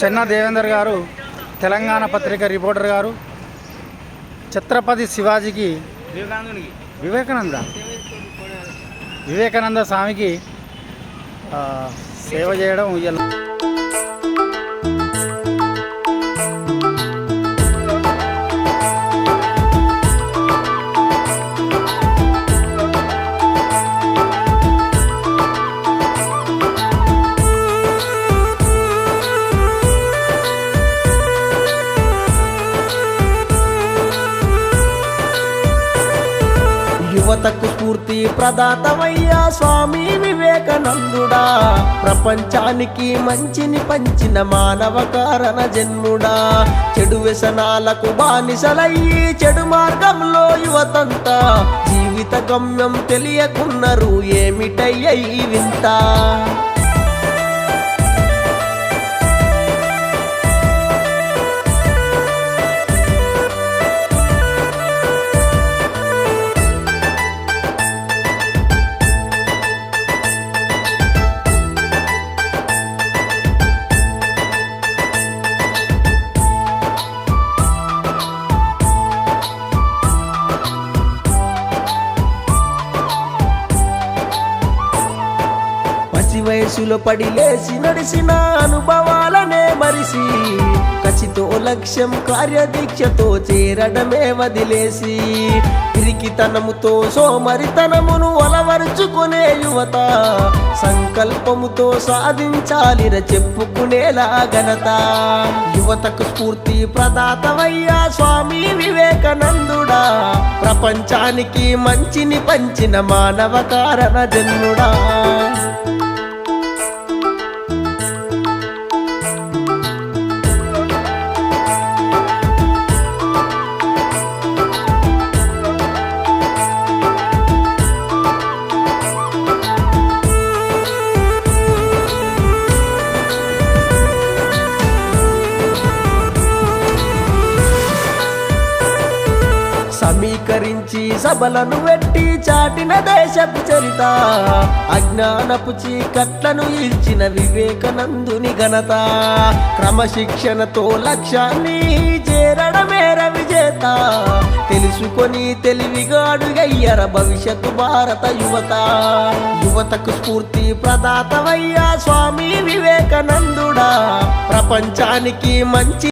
చెన్న దేవేందర్ గారు తెలంగాణ పత్రిక రిపోర్టర్ గారు ఛత్రపతి శివాజీకి వివేకానంద వివేకానంద స్వామికి సేవ చేయడం ఇయ్యాల యువతకు స్ఫూర్తి ప్రదాతమయ్యా స్వామి వివేకానందుడా. ప్రపంచానికి మంచిని పంచిన మానవ కారణ జన్ముడా. చెడు వ్యసనాలకు బానిసలయ్యి చెడు మార్గంలో యువతంతా. జీవిత గమ్యం తెలియకున్నారు ఏమిటయ్య వింత? పసి వయసులో పడి లేచి నడిసిన అనుభవాలనే మరిసి కసితో లక్ష్యం కార్యదీక్షతో చేరడమే వదిలేసి పిరికితనముతో సోమరితనమును అలవరుచుకునే యువత సంకల్పముతో సాధించాలిర చెప్పుకునేలా ఘనత. యువతకు స్ఫూర్తి ప్రదాతవయ్యా స్వామి వివేకానందుడా ప్రపంచానికి మంచిని పంచిన మానవ కారణ జన్ముడా. సమీకరించి సభలను వెట్టి చాటిన దేశపు చరిత అజ్ఞానపు చీకట్లను ఇల్చిన వివేకానందుని ఘనత. క్రమశిక్షణతో లక్ష్యాన్ని చేరడమేర విజేత. తెలుసుకొని తెలివిగాడుగయ్యర భవిష్యత్తు భారత యువత. యువతకు స్ఫూర్తి ప్రదాతవయ్యా స్వామి వివేకానందుడా. ప్రపంచానికి మంచి